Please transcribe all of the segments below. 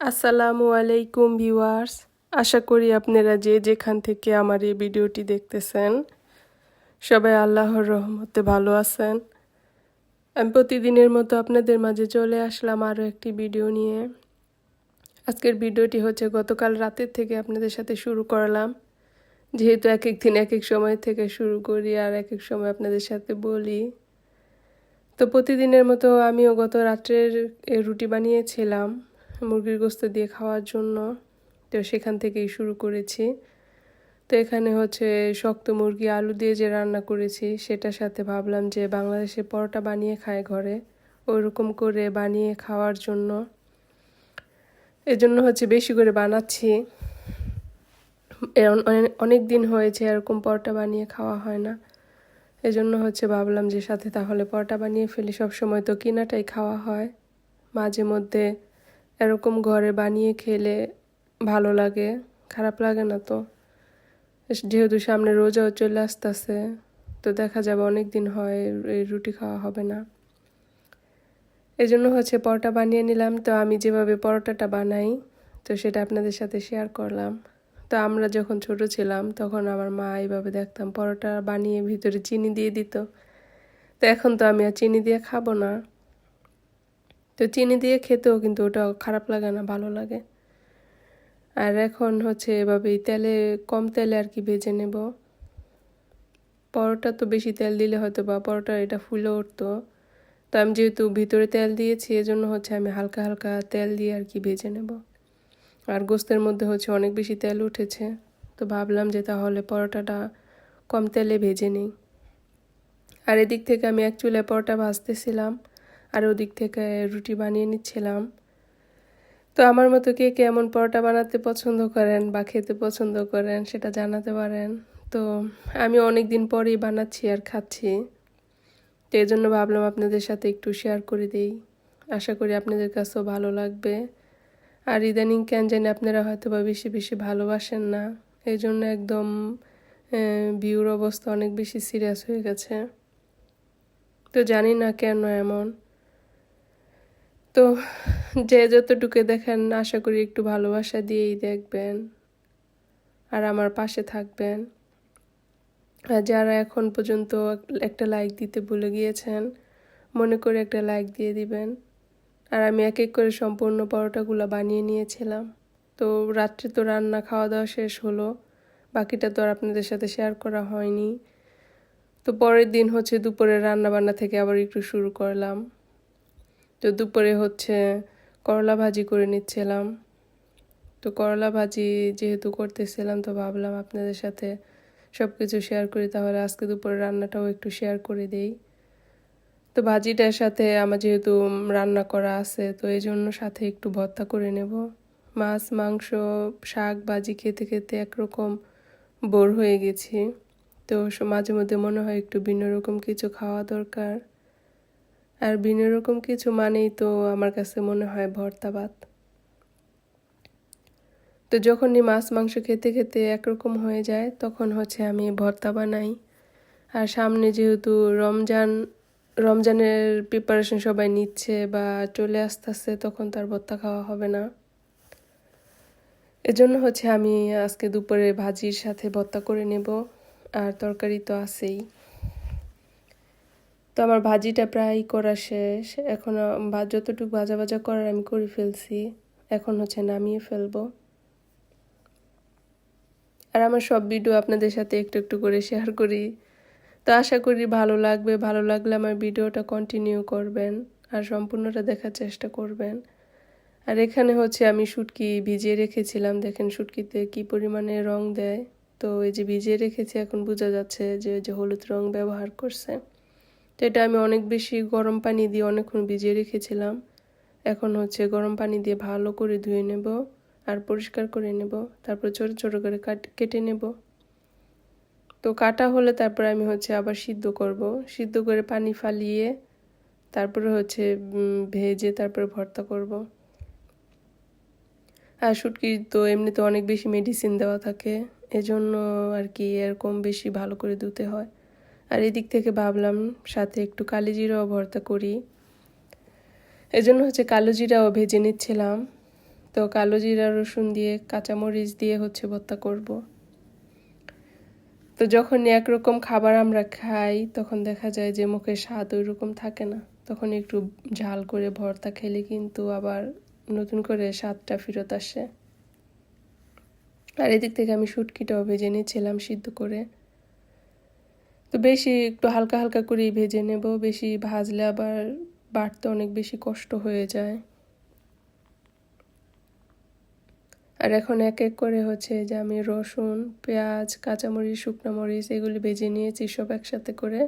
আসসালামু আলাইকুম ভিউয়ার্স। আশা করি আপনারা যে যেখান থেকে আমার এই ভিডিওটি দেখতেছেন, সবাই আল্লাহর রহমতে ভালো আছেন। আমি প্রতিদিনের মতো আপনাদের মাঝে চলে আসলাম আরও একটি ভিডিও নিয়ে। আজকের ভিডিওটি হচ্ছে গতকাল রাতের থেকে আপনাদের সাথে শুরু করলাম। যেহেতু এক এক দিন এক এক সময় থেকে শুরু করি আর এক এক সময় আপনাদের সাথে বলি। তো প্রতিদিনের মতো আমিও গত রাত্রের রুটি বানিয়েছিলাম। মুরগির গোস্ত দিয়ে খাওয়ার জন্য। তো সেখান থেকেই শুরু করেছি। তো এখানে হচ্ছে শক্ত মুরগি, আলু দিয়ে যে রান্না করেছি, সেটার সাথে ভাবলাম যে বাংলাদেশে পরোটা বানিয়ে খায় ঘরে। ওইরকম করে বানিয়ে খাওয়ার জন্য। এজন্য হচ্ছে বেশি করে বানাচ্ছি। অনেক দিন হয়েছে এরকম পরোটা বানিয়ে খাওয়া হয় না। এজন্য হচ্ছে ভাবলাম যে সাথে তাহলে পরোটা বানিয়ে ফেলি। সব সময় তো কিনাটাই খাওয়া হয়। মাঝে মধ্যে এরকম ঘরে বানিয়ে খেলে ভালো লাগে, খারাপ লাগে না তো? যেহেতু সামনে রোজাও চলে আসতেছে, তো দেখা যাবে অনেক দিন হয় এই রুটি খাওয়া হবে না। এই জন্য হচ্ছে পরোটা বানিয়ে নিলাম, তো আমি যেভাবে পরোটাটা বানাই, তো সেটা আপনাদের সাথে শেয়ার করলাম। তো আমরা যখন ছোট ছিলাম, তখন আমার মা এইভাবে দেখতাম, পরোটা বানিয়ে ভিতরে চিনি দিয়ে দিত। তো এখন তো আমি আর চিনি দিয়ে খাব না। তো চিনি দিয়ে খেতেও কিন্তু ওটা খারাপ লাগে না, ভালো লাগে। আর এখন হচ্ছে এভাবেই তেলে, কম তেলে আর কি ভেজে নেব। পরোটা তো বেশি তেল দিলে হয়তো বা পরোটা এটা ফুলে উঠতো। তো আমি যেহেতু ভিতরে তেল দিয়েছি, এজন্য হচ্ছে আমি হালকা হালকা তেল দিয়ে আর কি ভেজে নেব। আর গোস্তের মধ্যে হচ্ছে অনেক বেশি তেল উঠেছে। তো ভাবলাম যে তাহলে পরোটাটা কম তেলে ভেজে নিই। আর এদিক থেকে আমি এক পরোটা ভাজতেছিলাম। আর ওদিক থেকে রুটি বানিয়ে নিচ্ছিলাম। তো আমার মতো কে কে এমন পরোটা বানাতে পছন্দ করেন বা খেতে পছন্দ করেন সেটা জানাতে পারেন। তো আমি অনেক দিন পরেই বানাচ্ছি আর খাচ্ছি। তো এই জন্য ভাবলাম আপনাদের সাথে একটু শেয়ার করে দিই। আশা করি আপনাদের কাছেও ভালো লাগবে। আর ইদানিং কেন জানি আপনারা হয়তো বা বেশি বেশি ভালোবাসেন না। এই জন্য একদম ভিউর অবস্থা অনেক বেশি সিরিয়াস হয়ে গেছে। তো জানি না কেন এমন। তো যে যতটুকু দেখেন, আশা করি একটু ভালোবাসা দিয়েই দেখবেন আর আমার পাশে থাকবেন। আর যারা এখন পর্যন্ত একটা লাইক দিতে ভুলে গিয়েছেন, মনে করে একটা লাইক দিয়ে দিবেন। আর আমি এক এক করে সম্পূর্ণ পরোটাগুলো বানিয়ে নিয়েছিলাম। তো রাত্রে তো রান্না খাওয়া দাওয়া শেষ হলো, বাকিটা তো আর আপনাদের সাথে শেয়ার করা হয়নি। তো পরের দিন হচ্ছে দুপুরে রান্না বান্না থেকে আবার একটু শুরু করলাম। তো দুপুরে হচ্ছে করলা ভাজি করে নিচ্ছিলাম। তো করলা ভাজি যেহেতু করতেছিলাম, তো ভাবলাম আপনাদের সাথে সব কিছু শেয়ার করি, তাহলে আজকে দুপুরে রান্নাটাও একটু শেয়ার করে দেই। তো ভাজিটার সাথে আমার যেহেতু রান্না করা আছে, তো এই জন্য সাথে একটু ভর্তা করে নেব। মাছ, মাংস, শাক, ভাজি খেতে খেতে একরকম বোর হয়ে গেছি। তো মাঝে মধ্যে মনে হয় একটু ভিন্ন রকম কিছু খাওয়া দরকার। আর ভিন্ন রকম কিছু মানেই তো আমার কাছে মনে হয় ভর্তা ভাত তো যখনই মাছ মাংস খেতে খেতে একরকম হয়ে যায়, তখন হচ্ছে আমি ভর্তা বানাই। আর সামনে যেহেতু রমজান, রমজানের প্রিপারেশন সবাই নিচ্ছে বা চলে আসতে আসতেছে, তখন তার ভর্তা খাওয়া হবে না। এজন্য হচ্ছে আমি আজকে দুপুরে ভাজির সাথে ভর্তা করে নেব, আর তরকারি তো আছেই। তো আমার ভাজিটা প্রায় করা শেষ। এখন যতটুকু ভাজা ভাজা করার আমি করে ফেলছি। এখন হচ্ছে নামিয়ে ফেলব। আর আমার সব ভিডিও আপনাদের সাথে একটু একটু করে শেয়ার করি। তো আশা করি ভালো লাগবে। ভালো লাগলে আমার ভিডিওটা কন্টিনিউ করবেন আর সম্পূর্ণটা দেখার চেষ্টা করবেন। আর এখানে হচ্ছে আমি শুটকি ভিজিয়ে রেখেছিলাম। দেখেন শুটকিতে কি পরিমাণে রং দেয়। তো এই যে ভিজিয়ে রেখেছি, এখন বোঝা যাচ্ছে যে যে হলুদ রং ব্যবহার করছে। তো এটা আমি অনেক বেশি গরম পানি দিয়ে অনেকক্ষণ ভিজিয়ে রেখেছিলাম। এখন হচ্ছে গরম পানি দিয়ে ভালো করে ধুয়ে নেব আর পরিষ্কার করে নেব, তারপর ছোট ছোট করে কেটে নেব। তো কাটা হলে তারপরে আমি হচ্ছে আবার সিদ্ধ করব। সিদ্ধ করে পানি ফালিয়ে তারপরে হচ্ছে ভেজে তারপরে ভর্তা করব। আর শুটকি তো এমনিতে অনেক বেশি মেডিসিন দেওয়া থাকে, এজন্য আর কি এরকম বেশি ভালো করে ধুতে হয়। আর এদিক থেকে ভাবলাম, সাথে একটু কালো জিরাও ভর্তা করি। এজন্য হচ্ছে কালো জিরাও ভেজে নিচ্ছিলাম। তো কালো জিরা, রসুন দিয়ে, কাঁচামরিচ দিয়ে হচ্ছে ভর্তা করব। তো যখন একরকম খাবার আমরা খাই, তখন দেখা যায় যে মুখে স্বাদ ওই রকম থাকে না। তখন একটু ঝাল করে ভর্তা খেলে কিন্তু আবার নতুন করে স্বাদটা ফেরত আসে। আর এদিক থেকে আমি শুটকিটাও ভেজে নিয়েছিলাম সিদ্ধ করে। তো বেশি একটু হালকা হালকা করেই ভেজে নেব, বেশি ভাজলে আবার বাড়তে অনেক বেশি কষ্ট হয়ে যায়। আর এখন এক এক করে হচ্ছে যে আমি রসুন, পেঁয়াজ, কাঁচামরিচ, শুকনো মরিচ এগুলি ভেজে নিয়েছি সব একসাথে করে।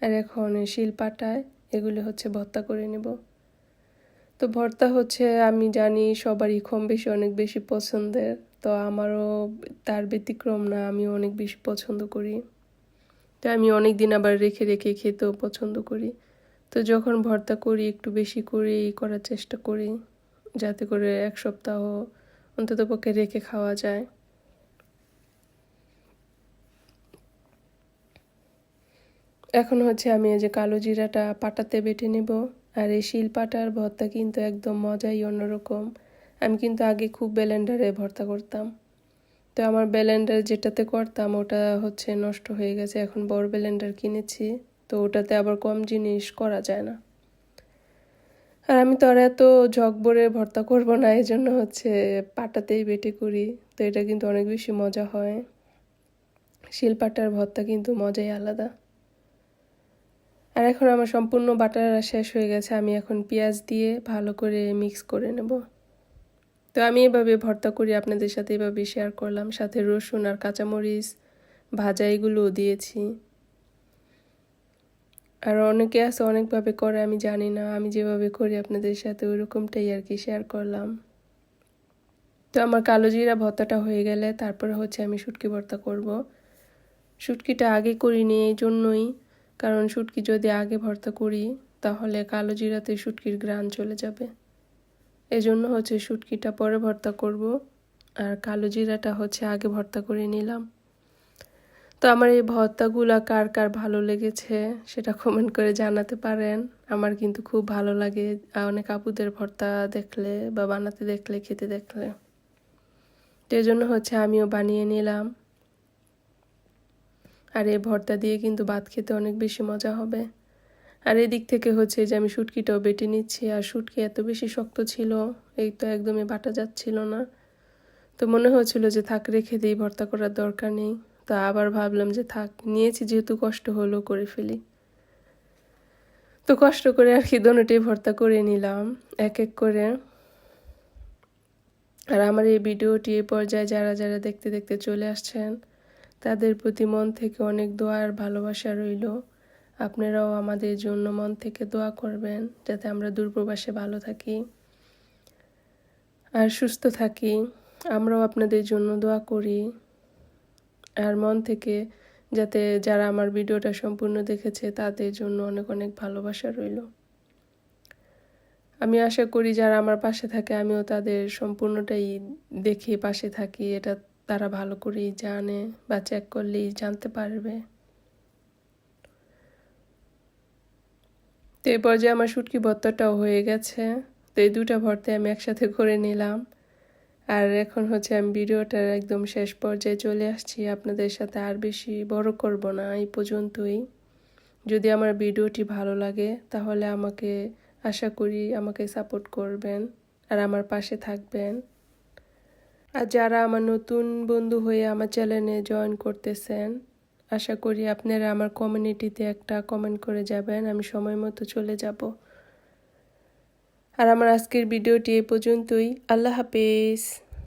আর এখন শিল পাটায় এগুলি হচ্ছে ভর্তা করে নেব। তো ভর্তা হচ্ছে আমি জানি সবারই কম বেশি অনেক বেশি পছন্দের, তো আমারও তার ব্যতিক্রম না আমি অনেক বেশি পছন্দ করি। তো আমি অনেক দিন আবার রেখে রেখে খেতেও পছন্দ করি। তো যখন ভর্তা করি, একটু বেশি করে করার চেষ্টা করি, যাতে করে এক সপ্তাহ অন্তত পক্ষে রেখে খাওয়া যায়। এখন হচ্ছে আমি এই যে কালো জিরাটা পাটাতে বেটে নেব, আর এই শিল পাটার ভর্তা কিন্তু একদম মজাই অন্যরকম। আমি কিন্তু আগে খুব ব্লেন্ডারে ভর্তা করতাম। তো আমার ব্লেন্ডার যেটাতে করতাম ওটা হচ্ছে নষ্ট হয়ে গেছে, এখন বড় ব্লেন্ডার কিনেছি, তো ওটাতে আবার কম জিনিস করা যায় না। আর আমি তো আর এত ঝকবরে ভর্তা করব না এই জন্য হচ্ছে পাটাতেই বেটে করি, তো এটা কিন্তু অনেক বেশি মজা হয়। শিলপাটার ভর্তা কিন্তু মজাই আলাদা। আর এখন আমার সম্পূর্ণ বাটার শেষ হয়ে গেছে, আমি এখন পেঁয়াজ দিয়ে ভালো করে মিক্স করে নেব। তো আমি এভাবে ভর্তা করি আপনাদের সাথে এভাবে শেয়ার করলাম। সাথে রসুন আর কাঁচামরিচ ভাজা এগুলোও দিয়েছি। আর অনেকে আছে অনেকভাবে করে, আমি জানি না। আমি যেভাবে করি আপনাদের সাথে ওই রকমটাই আর কি শেয়ার করলাম। তো আমার কালো জিরা ভর্তাটা হয়ে গেলে তারপরে হচ্ছে আমি শুটকি ভর্তা করব। শুটকিটা আগে করিনি এই জন্যই, কারণ শুটকি যদি আগে ভর্তা করি তাহলে কালো জিরাতে শুটকির গ্রান চলে যাবে। এজন্য হচ্ছে শুটকিটা পরে ভর্তা করব আর কালো জিরাটা হচ্ছে আগে ভর্তা করে নিলাম। তো আমার এই ভর্তাগুলা কার কার ভালো লেগেছে সেটা কমেন্ট করে জানাতে পারেন। আমার কিন্তু খুব ভালো লাগে অনেক আপুদের ভর্তা দেখলে বা বানাতে দেখলে, খেতে দেখলে। তো জন্য হচ্ছে আমিও বানিয়ে নিলাম। আর এই ভর্তা দিয়ে কিন্তু ভাত খেতে অনেক বেশি মজা হবে। আর এদিক থেকে হচ্ছে যে আমি শুটকিটাও বেটে নিচ্ছি, আর শুটকি এত বেশি শক্ত ছিল, এই তো একদমই বাটা যাচ্ছিল না। তো মনে হচ্ছিল যে থাক, রেখে দিই, ভর্তা করার দরকার নেই। তা আবার ভাবলাম যে থাক, নিয়েছি যেহেতু কষ্ট হলো করে ফেলি। তো কষ্ট করে আর কি দোনোটাই ভর্তা করে নিলাম, এক এক করে। আর আমার এই ভিডিওটি এই পর্যায়ে যারা যারা দেখতে দেখতে চলে আসছেন, তাদের প্রতি মন থেকে অনেক দোয়ার ভালোবাসা রইল। আপনারাও আমাদের জন্য মন থেকে দোয়া করবেন যাতে আমরা দূরপ্রবাসে ভালো থাকি আর সুস্থ থাকি। আমরাও আপনাদের জন্য দোয়া করি। আর মন থেকে যাতে যারা আমার ভিডিওটা সম্পূর্ণ দেখেছে তাদের জন্য অনেক অনেক ভালোবাসা রইল। আমি আশা করি যারা আমার পাশে থাকে আমিও তাদের সম্পূর্ণটাই দেখে পাশে থাকি। এটা তারা ভালো করেই জানে বা চেক করলেই জানতে পারবে। তো এই পর্যায়ে আমার শুটকি ভর্তাটাও হয়ে গেছে। তো এই দুটা ভর্তে আমি একসাথে করে নিলাম। আর এখন হচ্ছে আমি ভিডিওটার একদম শেষ পর্যায়ে চলে আসছি। আপনাদের সাথে আর বেশি বড় করব না, এই পর্যন্তই। যদি আমার ভিডিওটি ভালো লাগে, তাহলে আমাকে আশা করি আমাকে সাপোর্ট করবেন আর আমার পাশে থাকবেন। আর যারা আমার নতুন বন্ধু হয়ে আমার চ্যানেলে জয়েন করতেছেন আশা করি আপনারা আমার কমিউনিটিতে একটা কমেন্ট করে যাবেন, আমি সময় মতো চলে যাব। আর আমার আজকের ভিডিওটি এ পর্যন্তই, আল্লাহ হাফেজ।